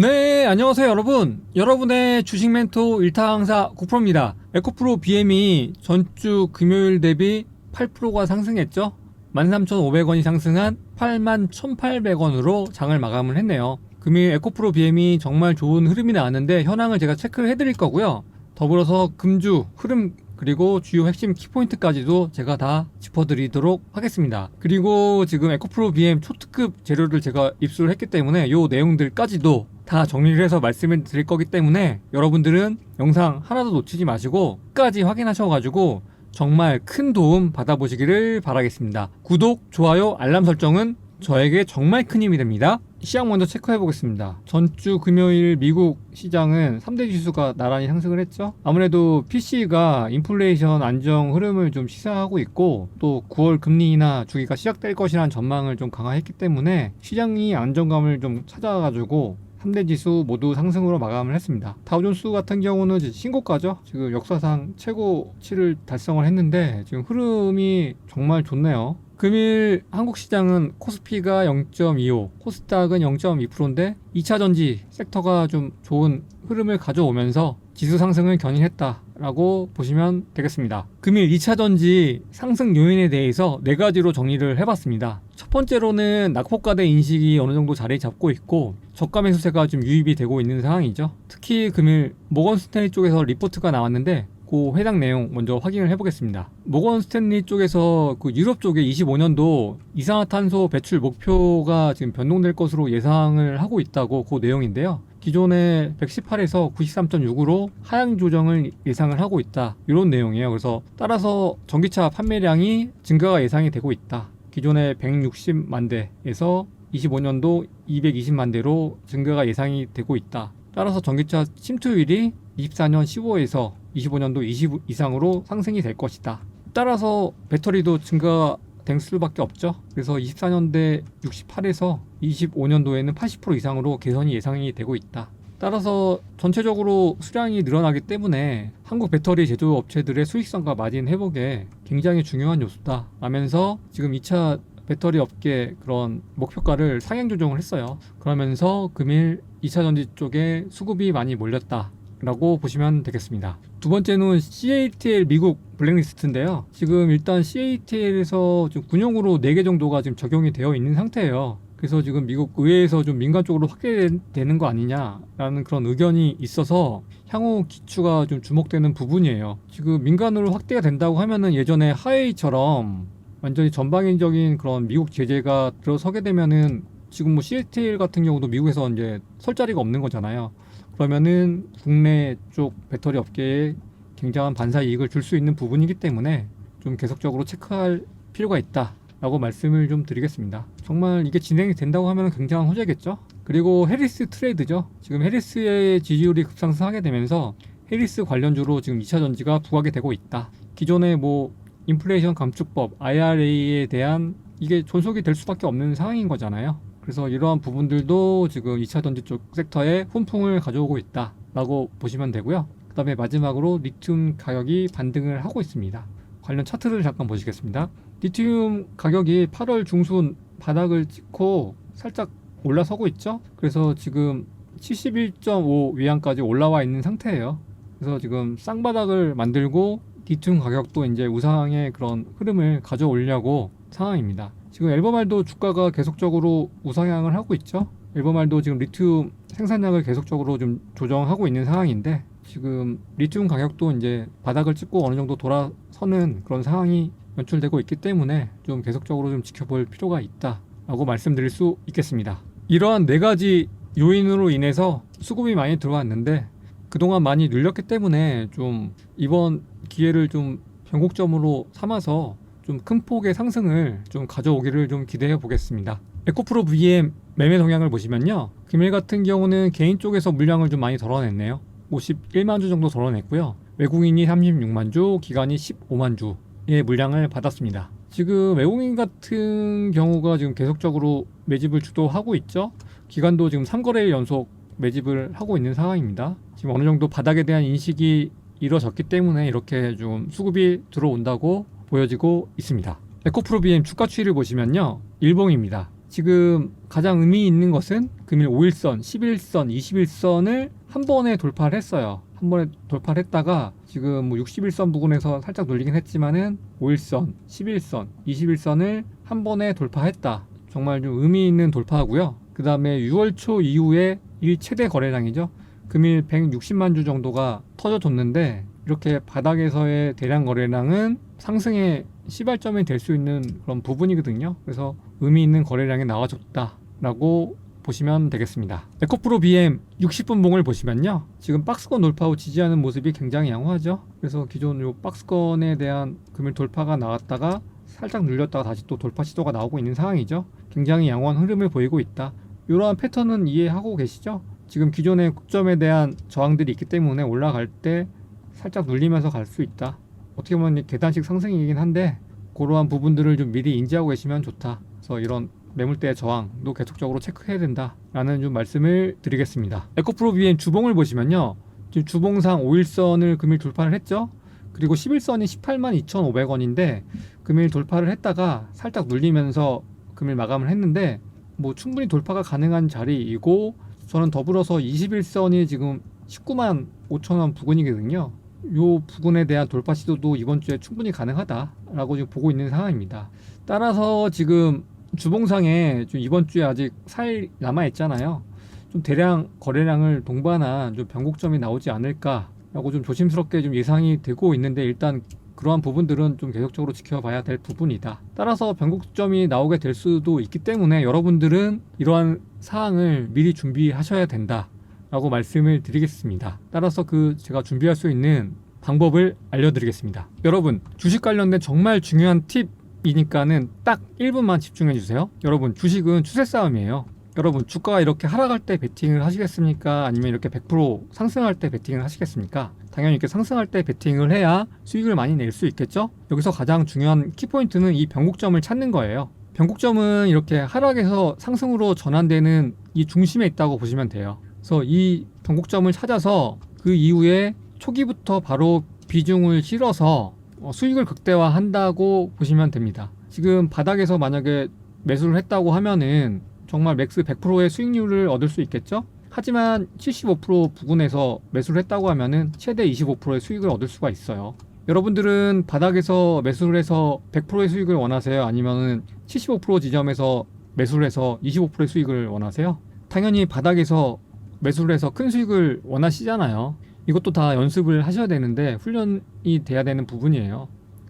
네, 안녕하세요, 여러분. 여러분의 주식 멘토 일타 강사 9%입니다. 에코프로 BM이 전주 금요일 대비 8%가 상승했죠? 13,500원이 상승한 81,800원으로 장을 마감을 했네요. 금일 에코프로 BM이 정말 좋은 흐름이 나왔는데 현황을 제가 체크를 해드릴 거고요. 더불어서 금주 흐름 그리고 주요 핵심 키포인트까지도 제가 다 짚어드리도록 하겠습니다. 그리고 지금 에코프로 BM 초특급 재료를 제가 입수를 했기 때문에 요 내용들까지도 다 정리를 해서 말씀을 드릴 거기 때문에 여러분들은 영상 하나도 놓치지 마시고 끝까지 확인하셔가지고 정말 큰 도움 받아보시기를 바라겠습니다. 구독, 좋아요, 알람 설정은 저에게 정말 큰 힘이 됩니다. 시장 먼저 체크해 보겠습니다. 전주 금요일 미국 시장은 3대 지수가 나란히 상승을 했죠. 아무래도 PC가 인플레이션 안정 흐름을 좀 시사하고 있고 또 9월 금리 인하 주기가 시작될 것이라는 전망을 좀 강화했기 때문에 시장이 안정감을 좀 찾아가지고 3대 지수 모두 상승으로 마감을 했습니다. 다우존스 같은 경우는 신고가죠. 지금 역사상 최고치를 달성을 했는데 지금 흐름이 정말 좋네요. 금일 한국 시장은 코스피가 0.25, 코스닥은 0.2%인데 2차 전지 섹터가 좀 좋은 흐름을 가져오면서 지수 상승을 견인했다 라고 보시면 되겠습니다. 금일 2차 전지 상승 요인에 대해서 네 가지로 정리를 해봤습니다. 첫 번째로는 낙폭과대 인식이 어느 정도 자리 잡고 있고 저가 매수세가 좀 유입이 되고 있는 상황이죠. 특히 금일 모건 스탠리 쪽에서 리포트가 나왔는데 그 해당 내용 먼저 확인을 해보겠습니다. 모건 스탠리 쪽에서 그 유럽 쪽에 25년도 이산화탄소 배출 목표가 지금 변동될 것으로 예상을 하고 있다고 그 내용인데요. 기존의 118에서 93.6으로 하향 조정을 예상을 하고 있다. 이런 내용이에요. 그래서 따라서 전기차 판매량이 증가가 예상이 되고 있다. 기존의 160만 대에서 25년도 220만 대로 증가가 예상이 되고 있다. 따라서 전기차 침투율이 24년 15에서 25년도 20 이상으로 상승이 될 것이다. 따라서 배터리도 증가 가될 수밖에 없죠. 그래서 24년대 68에서 25년도에는 80% 이상으로 개선이 예상이 되고 있다. 따라서 전체적으로 수량이 늘어나기 때문에 한국 배터리 제조 업체들의 수익성과 마진 회복에 굉장히 중요한 요소다. 라면서 지금 2차 배터리 업계 그런 목표가를 상향 조정을 했어요. 그러면서 금일 2차 전지 쪽에 수급이 많이 몰렸다. 라고 보시면 되겠습니다. 두 번째는 CATL 미국 블랙리스트인데요. 지금 일단 CATL에서 좀 군용으로 4개 정도가 지금 적용이 되어 있는 상태예요. 그래서 지금 미국 의회에서 좀 민간 쪽으로 확대되는 거 아니냐라는 그런 의견이 있어서 향후 기추가 좀 주목되는 부분이에요. 지금 민간으로 확대가 된다고 하면은 예전에 하웨이처럼 완전히 전방위적인 그런 미국 제재가 들어서게 되면은 지금 뭐 CATL 같은 경우도 미국에서 이제 설 자리가 없는 거잖아요. 그러면은 국내 쪽 배터리 업계에 굉장한 반사 이익을 줄 수 있는 부분이기 때문에 좀 계속적으로 체크할 필요가 있다 라고 말씀을 좀 드리겠습니다. 정말 이게 진행이 된다고 하면 굉장한 호재겠죠. 그리고 해리스 트레이드죠. 지금 해리스의 지지율이 급상승하게 되면서 해리스 관련주로 지금 2차 전지가 부각이 되고 있다. 기존의 뭐 인플레이션 감축법 IRA에 대한 이게 존속이 될 수밖에 없는 상황인 거잖아요. 그래서 이러한 부분들도 지금 2차 전지 쪽 섹터에 훈풍을 가져오고 있다라고 보시면 되고요. 그 다음에 마지막으로 리튬 가격이 반등을 하고 있습니다. 관련 차트를 잠깐 보시겠습니다. 리튬 가격이 8월 중순 바닥을 찍고 살짝 올라서고 있죠. 그래서 지금 71.5 위안까지 올라와 있는 상태예요. 그래서 지금 쌍바닥을 만들고 리튬 가격도 이제 우상의 그런 흐름을 가져오려고 상황입니다. 지금 앨범알도 주가가 계속적으로 우상향을 하고 있죠. 앨범알도 지금 리튬 생산량을 계속적으로 좀 조정하고 있는 상황인데 지금 리튬 가격도 이제 바닥을 찍고 어느 정도 돌아서는 그런 상황이 연출되고 있기 때문에 좀 계속적으로 좀 지켜볼 필요가 있다라고 말씀드릴 수 있겠습니다. 이러한 네 가지 요인으로 인해서 수급이 많이 들어왔는데 그동안 많이 눌렸기 때문에 좀 이번 기회를 좀 변곡점으로 삼아서 좀 큰 폭의 상승을 좀 가져오기를 좀 기대해 보겠습니다. 에코프로 VM 매매 동향을 보시면요. 금일 같은 경우는 개인 쪽에서 물량을 좀 많이 덜어냈네요. 51만 주 정도 덜어냈고요. 외국인이 36만 주, 기관이 15만 주의 물량을 받았습니다. 지금 외국인 같은 경우가 지금 계속적으로 매집을 주도하고 있죠. 기관도 지금 3거래일 연속 매집을 하고 있는 상황입니다. 지금 어느 정도 바닥에 대한 인식이 이루어졌기 때문에 이렇게 좀 수급이 들어온다고 보여지고 있습니다. 에코프로 BM 주가 추이를 보시면요. 일봉입니다. 지금 가장 의미 있는 것은 금일 5일선, 11선, 21선을 한 번에 돌파를 했어요. 한 번에 돌파를 했다가 지금 뭐 61선 부근에서 살짝 눌리긴 했지만은 5일선, 11선, 21선을 한 번에 돌파했다. 정말 좀 의미 있는 돌파하고요. 그 다음에 6월 초 이후에 일 최대 거래량이죠. 금일 160만 주 정도가 터져줬는데 이렇게 바닥에서의 대량 거래량은 상승의 시발점이 될 수 있는 그런 부분이거든요. 그래서 의미 있는 거래량이 나와줬다라고 보시면 되겠습니다. 에코프로 BM 60분 봉을 보시면요. 지금 박스권 돌파 후 지지하는 모습이 굉장히 양호하죠. 그래서 기존 요 박스권에 대한 금일 돌파가 나왔다가 살짝 눌렸다가 다시 또 돌파 시도가 나오고 있는 상황이죠. 굉장히 양호한 흐름을 보이고 있다. 이러한 패턴은 이해하고 계시죠? 지금 기존의 고점에 대한 저항들이 있기 때문에 올라갈 때 살짝 눌리면서 갈 수 있다. 어떻게 보면 계단식 상승이긴 한데 그러한 부분들을 좀 미리 인지하고 계시면 좋다. 그래서 이런 매물대의 저항도 계속적으로 체크해야 된다라는 좀 말씀을 드리겠습니다. 에코프로 BM 주봉을 보시면요. 지금 주봉상 5일선을 금일 돌파를 했죠. 그리고 11선이 18만 2,500원인데 금일 돌파를 했다가 살짝 눌리면서 금일 마감을 했는데 뭐 충분히 돌파가 가능한 자리이고 저는 더불어서 21선이 지금 19만 5천 원 부근이거든요. 요 부근에 대한 돌파 시도도 이번 주에 충분히 가능하다라고 지금 보고 있는 상황입니다. 따라서 지금 주봉상에 좀 이번 주에 아직 4일 남아 있잖아요. 좀 대량 거래량을 동반한 좀 변곡점이 나오지 않을까라고 좀 조심스럽게 좀 예상이 되고 있는데 일단 그러한 부분들은 좀 계속적으로 지켜봐야 될 부분이다. 따라서 변곡점이 나오게 될 수도 있기 때문에 여러분들은 이러한 사항을 미리 준비하셔야 된다. 라고 말씀을 드리겠습니다. 따라서 그 제가 준비할 수 있는 방법을 알려드리겠습니다. 여러분, 주식 관련된 정말 중요한 팁이니까는 딱 1분만 집중해 주세요. 여러분, 주식은 추세 싸움이에요. 여러분, 주가가 이렇게 하락할 때 베팅을 하시겠습니까? 아니면 이렇게 100% 상승할 때 베팅을 하시겠습니까? 당연히 이렇게 상승할 때 베팅을 해야 수익을 많이 낼 수 있겠죠? 여기서 가장 중요한 키포인트는 이 변곡점을 찾는 거예요. 변곡점은 이렇게 하락에서 상승으로 전환되는 이 중심에 있다고 보시면 돼요. 그래서 이 변곡점을 찾아서 그 이후에 초기부터 바로 비중을 실어서 어, 수익을 극대화한다고 보시면 됩니다. 지금 바닥에서 만약에 매수를 했다고 하면은 정말 맥스 100%의 수익률을 얻을 수 있겠죠? 하지만 75% 부근에서 매수를 했다고 하면은 최대 25%의 수익을 얻을 수가 있어요. 여러분들은 바닥에서 매수를 해서 100%의 수익을 원하세요? 아니면은 75% 지점에서 매수를 해서 25%의 수익을 원하세요? 당연히 바닥에서 매수를 해서 큰 수익을 원하시잖아요. 이것도 다 연습을 하셔야 되는데 훈련이 돼야 되는 부분이에요.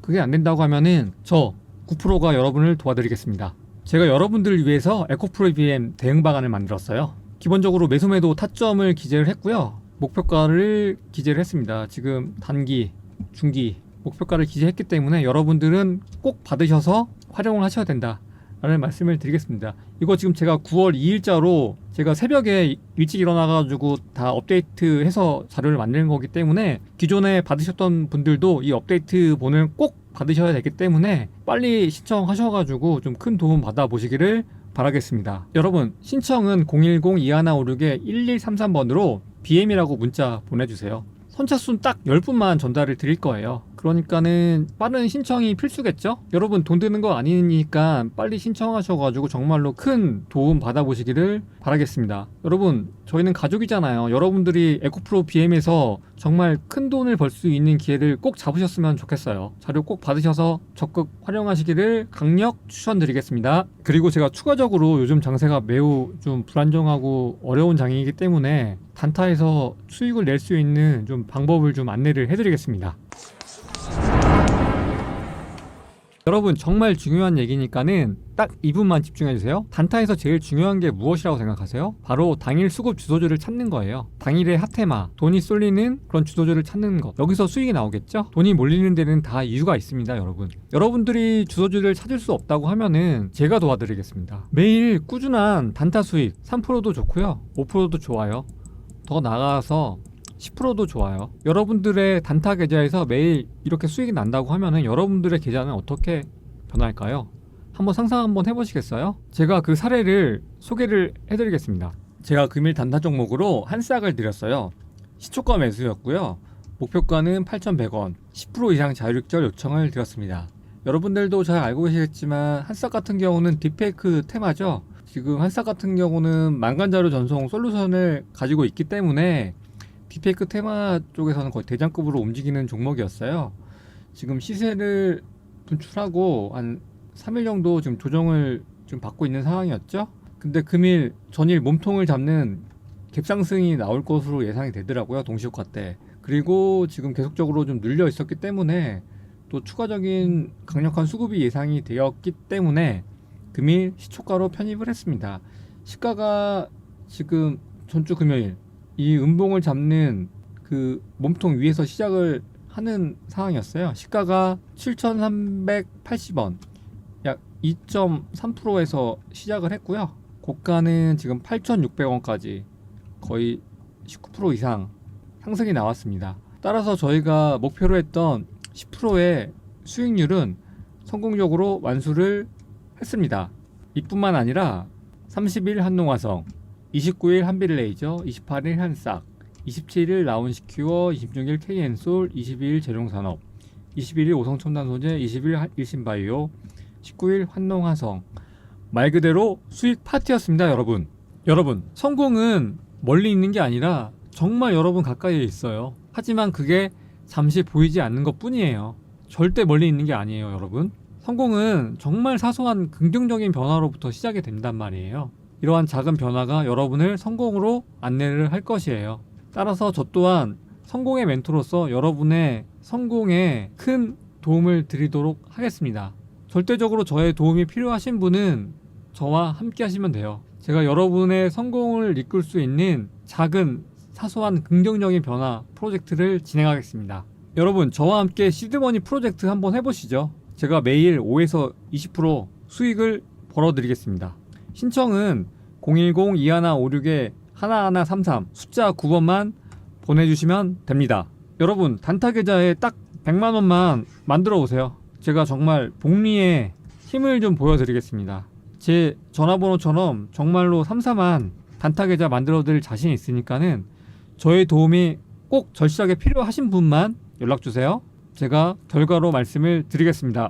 그게 안 된다고 하면은 저 9%가 여러분을 도와드리겠습니다. 제가 여러분들을 위해서 에코프로 BM 대응 방안을 만들었어요. 기본적으로 매수매도 타점을 기재를 했고요. 목표가를 기재를 했습니다. 지금 단기, 중기 목표가를 기재했기 때문에 여러분들은 꼭 받으셔서 활용을 하셔야 된다. 라는 말씀을 드리겠습니다. 이거 지금 제가 9월 2일자로 제가 새벽에 일찍 일어나가지고 다 업데이트해서 자료를 만드는 거기 때문에 기존에 받으셨던 분들도 이 업데이트 본을 꼭 받으셔야 되기 때문에 빨리 신청하셔가지고 좀 큰 도움 받아보시기를 바라겠습니다. 여러분 신청은 010-2156-1133번으로 BM이라고 문자 보내주세요. 선착순 딱 10분만 전달을 드릴 거예요. 그러니까는 빠른 신청이 필수겠죠? 여러분 돈 드는 거 아니니까 빨리 신청하셔가지고 정말로 큰 도움 받아보시기를 바라겠습니다. 여러분 저희는 가족이잖아요. 여러분들이 에코프로 BM에서 정말 큰 돈을 벌 수 있는 기회를 꼭 잡으셨으면 좋겠어요. 자료 꼭 받으셔서 적극 활용하시기를 강력 추천드리겠습니다. 그리고 제가 추가적으로 요즘 장세가 매우 좀 불안정하고 어려운 장이기 때문에 단타에서 수익을 낼 수 있는 좀 방법을 좀 안내를 해드리겠습니다. 여러분 정말 중요한 얘기니까는 딱 2분만 집중해 주세요. 단타에서 제일 중요한 게 무엇이라고 생각하세요? 바로 당일 수급 주도주를 찾는 거예요. 당일의 핫테마, 돈이 쏠리는 그런 주도주를 찾는 것. 여기서 수익이 나오겠죠? 돈이 몰리는 데는 다 이유가 있습니다, 여러분. 여러분들이 주도주를 찾을 수 없다고 하면은 제가 도와드리겠습니다. 매일 꾸준한 단타 수익 3%도 좋고요. 5%도 좋아요. 더 나가서 10%도 좋아요. 여러분들의 단타 계좌에서 매일 이렇게 수익이 난다고 하면은 여러분들의 계좌는 어떻게 변할까요? 한번 상상 한번 해보시겠어요? 제가 그 사례를 소개를 해드리겠습니다. 제가 금일 단타 종목으로 한 싹을 드렸어요. 시초가 매수였고요. 목표가는 8,100원, 10% 이상 자율익절 요청을 드렸습니다. 여러분들도 잘 알고 계시겠지만 한싹 같은 경우는 딥페이크 테마죠. 지금 한싹 같은 경우는 만간자료 전송 솔루션을 가지고 있기 때문에 딥페이크 테마 쪽에서는 거의 대장급으로 움직이는 종목이었어요. 지금 시세를 분출하고 한 3일 정도 지금 조정을 좀 받고 있는 상황이었죠. 근데 금일 전일 몸통을 잡는 갭상승이 나올 것으로 예상이 되더라고요. 동시효과 때. 그리고 지금 계속적으로 좀 눌려 있었기 때문에 또 추가적인 강력한 수급이 예상이 되었기 때문에 금일 시초가로 편입을 했습니다. 시가가 지금 전주 금요일 이 음봉을 잡는 그 몸통 위에서 시작을 하는 상황이었어요. 시가가 7,380원, 약 2.3%에서 시작을 했고요. 고가는 지금 8,600원까지 거의 19% 이상 상승이 나왔습니다. 따라서 저희가 목표로 했던 10%의 수익률은 성공적으로 완수를 했습니다. 이뿐만 아니라 30일 한농화성, 29일 한빌레이저, 28일 한싹, 27일 라운시큐어, 26일 KN솔, 22일 재룡산업, 21일 오성첨단소재, 20일 일신바이오, 19일 환농화성. 말 그대로 수익 파티였습니다 여러분. 여러분 성공은 멀리 있는 게 아니라 정말 여러분 가까이에 있어요. 하지만 그게 잠시 보이지 않는 것 뿐이에요. 절대 멀리 있는 게 아니에요 여러분. 성공은 정말 사소한 긍정적인 변화로부터 시작이 된단 말이에요 이러한 작은 변화가 여러분을 성공으로 안내를 할 것이에요 따라서 저 또한 성공의 멘토로서 여러분의 성공에 큰 도움을 드리도록 하겠습니다. 절대적으로 저의 도움이 필요하신 분은 저와 함께 하시면 돼요. 제가 여러분의 성공을 이끌 수 있는 작은 사소한 긍정적인 변화 프로젝트를 진행하겠습니다. 여러분, 저와 함께 시드머니 프로젝트 한번 해보시죠. 제가 매일 5에서 20% 수익을 벌어드리겠습니다. 신청은 010-2156-1133 숫자 9번만 보내주시면 됩니다. 여러분, 단타 계좌에 딱 100만 원만 만들어 오세요. 제가 정말 복리에 힘을 좀 보여드리겠습니다. 제 전화번호처럼 정말로 삼삼한 단타 계좌 만들어 드릴 자신 있으니까는 저의 도움이 꼭 절실하게 필요하신 분만 연락 주세요. 제가 결과로 말씀을 드리겠습니다.